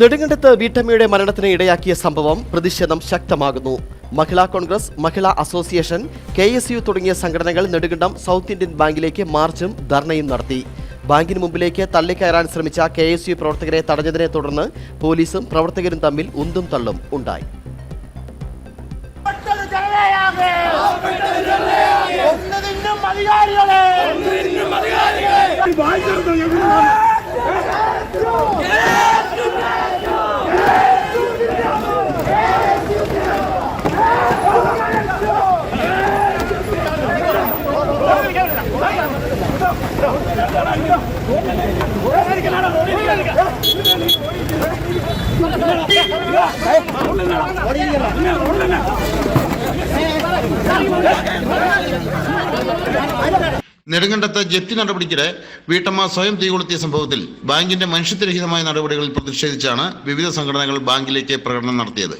നെടുങ്കണ്ടത്ത് വീട്ടമ്മയുടെ മരണത്തിന് ഇടയാക്കിയ സംഭവം പ്രതിഷേധം ശക്തമാകുന്നു. Mahila Congress Mahila association K S U തുടങ്ങിയ സംഘടനകൾ നെടുങ്കണ്ടം സൗത്ത് ഇന്ത്യൻ ബാങ്കിലേക്ക് മാർച്ചും ധർണയും നടത്തി. ബാങ്കിന് മുമ്പിലേക്ക് തള്ളിക്കയറാൻ ശ്രമിച്ച കെ എസ് യു പ്രവർത്തകരെ തടഞ്ഞതിനെ തുടർന്ന് പോലീസും പ്രവർത്തകരും തമ്മിൽ ഉന്തും തള്ളും ഉണ്ടായി. ഒന്ന് അധികാരികളെ. നെടുങ്കണ്ടത്ത് ജപ്തി നടപടിക്കിടെ വീട്ടമ്മ സ്വയം തീകൊളുത്തിയ സംഭവത്തിൽ ബാങ്കിന്റെ മനുഷ്യത്വരഹിതമായ നടപടികളിൽ പ്രതിഷേധിച്ചാണ് വിവിധ സംഘടനകൾ ബാങ്കിലേക്ക് പ്രകടനം നടത്തിയത്.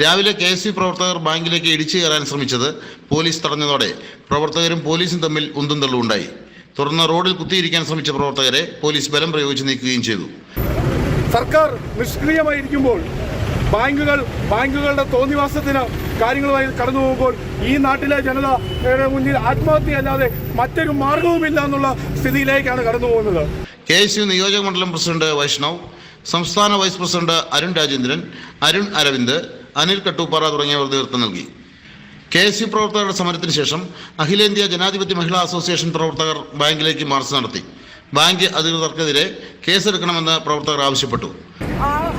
രാവിലെ കെ എസ് പ്രവർത്തകർ ബാങ്കിലേക്ക് ഇടിച്ചു കയറാൻ ശ്രമിച്ചത് പോലീസ് തടഞ്ഞതോടെ പ്രവർത്തകരും പോലീസും തമ്മിൽ ഉന്തും തള്ളുണ്ടായി തുടർന്ന് റോഡിൽ കുത്തിയിരിക്കാൻ ശ്രമിച്ച പ്രവർത്തകരെ പോലീസ് ബലം പ്രയോഗിച്ച് നീക്കുകയും ചെയ്തു. സർക്കാർ നിഷ്ക്രിയമായിരിക്കുമ്പോൾ ബാങ്കുകൾ ബാങ്കുകളുടെ തോന്നിവാസത്തിന് കാര്യങ്ങളുമായി കടന്നു പോകുമ്പോൾ ഈ നാട്ടിലെ ജനതയുടെ മുന്നിൽ ആത്മഹത്യയല്ലാതെ മറ്റൊരു മാർഗവുമില്ല എന്നുള്ള സ്ഥിതിയിലേക്കാണ് കടന്നു പോകുന്നത്. കെ എസ് യു നിയോജക മണ്ഡലം പ്രസിഡന്റ് വൈഷ്ണവ് സംസ്ഥാന വൈസ് പ്രസിഡന്റ് അരുൺ രാജേന്ദ്രൻ അരുൺ അരവിന്ദ് അനിൽ കട്ടൂപ്പാറ തുടങ്ങിയവർ നേതൃത്വം നൽകി. കെ എസ് യു പ്രവർത്തകരുടെ സമരത്തിന് ശേഷം അഖിലേന്ത്യാ ജനാധിപത്യ മഹിളാ അസോസിയേഷൻ പ്രവർത്തകർ ബാങ്കിലേക്ക് മാർച്ച് നടത്തി. ബാങ്ക് അധികൃതർക്കെതിരെ കേസെടുക്കണമെന്ന് പ്രവർത്തകർ ആവശ്യപ്പെട്ടു.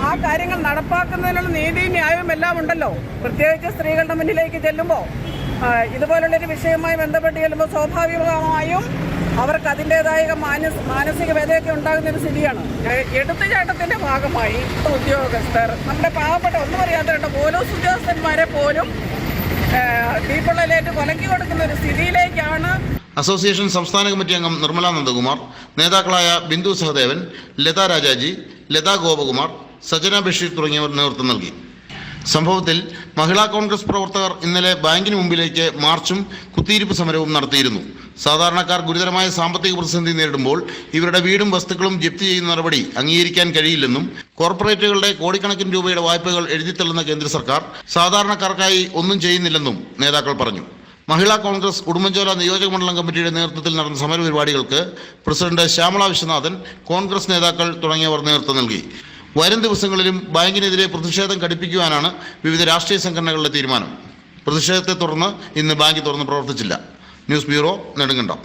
ആ കാര്യങ്ങൾ നടപ്പാക്കുന്നതിനുള്ള നീതിയും ന്യായവും എല്ലാം ഉണ്ടല്ലോ. പ്രത്യേകിച്ച് സ്ത്രീകളുടെ മുന്നിലേക്ക് ചെല്ലുമ്പോൾ. ഇതുപോലുള്ളൊരു വിഷയവുമായി ബന്ധപ്പെട്ട് ചെല്ലുമ്പോൾ സ്വാഭാവികമായും അവർക്ക് അതിന്റെതായ മാനസ് മാനസിക വേദനയൊക്കെ ഉണ്ടാകുന്ന ഒരു സ്ഥിതിയാണ്. എടുത്തുചാട്ടത്തിന്റെ ഭാഗമായി ഉദ്യോഗസ്ഥർ നമ്മുടെ പാവപ്പെട്ട ഒന്നും അറിയാത്ത പോലീസ് ഉദ്യോഗസ്ഥന്മാരെ പോലും തീപ്പൊള്ളലേറ്റ് കൊലക്കി കൊടുക്കുന്ന ഒരു സ്ഥിതിയിലേക്കാണ് അസോസിയേഷൻ സംസ്ഥാന കമ്മിറ്റി അംഗം നിർമ്മല നന്ദകുമാർ നേതാക്കളായ ബിന്ദു സഹദേവൻ ലതാ രാജാജി ലതാ ഗോപകുമാർ സജന ബഷീർ തുടങ്ങിയവർ നേതൃത്വം നൽകി. സംഭവത്തിൽ മഹിളാ കോൺഗ്രസ് പ്രവർത്തകർ ഇന്നലെ ബാങ്കിന് മുമ്പിലേക്ക് മാർച്ചും കുത്തിയിരിപ്പ് സമരവും നടത്തിയിരുന്നു. സാധാരണക്കാർ ഗുരുതരമായ സാമ്പത്തിക പ്രതിസന്ധി നേരിടുമ്പോൾ ഇവരുടെ വീടും വസ്തുക്കളും ജപ്തി ചെയ്യുന്ന നടപടി അംഗീകരിക്കാൻ കഴിയില്ലെന്നും കോർപ്പറേറ്റുകളുടെ കോടിക്കണക്കിന് രൂപയുടെ വായ്പകൾ എഴുതിത്തള്ളുന്ന കേന്ദ്ര സർക്കാർ സാധാരണക്കാർക്കായി ഒന്നും ചെയ്യുന്നില്ലെന്നും നേതാക്കൾ പറഞ്ഞു. മഹിളാ കോൺഗ്രസ് ഉടുമ്പൻചോല നിയോജക മണ്ഡലം കമ്മിറ്റിയുടെ നേതൃത്വത്തിൽ നടന്ന സമരപരിപാടികൾക്ക് പ്രസിഡന്റ് ശ്യാമള വിശ്വനാഥൻ കോൺഗ്രസ് നേതാക്കൾ തുടങ്ങിയവർ നേതൃത്വം നൽകി. വരും ദിവസങ്ങളിലും ബാങ്കിനെതിരെ പ്രതിഷേധം ഘടിപ്പിക്കുവാനാണ് വിവിധ രാഷ്ട്രീയ സംഘടനകളുടെ തീരുമാനം. പ്രതിഷേധത്തെ തുടർന്ന് ഇന്ന് ബാങ്ക് തുറന്ന് പ്രവർത്തിച്ചില്ല. News bureau Nedumkandam.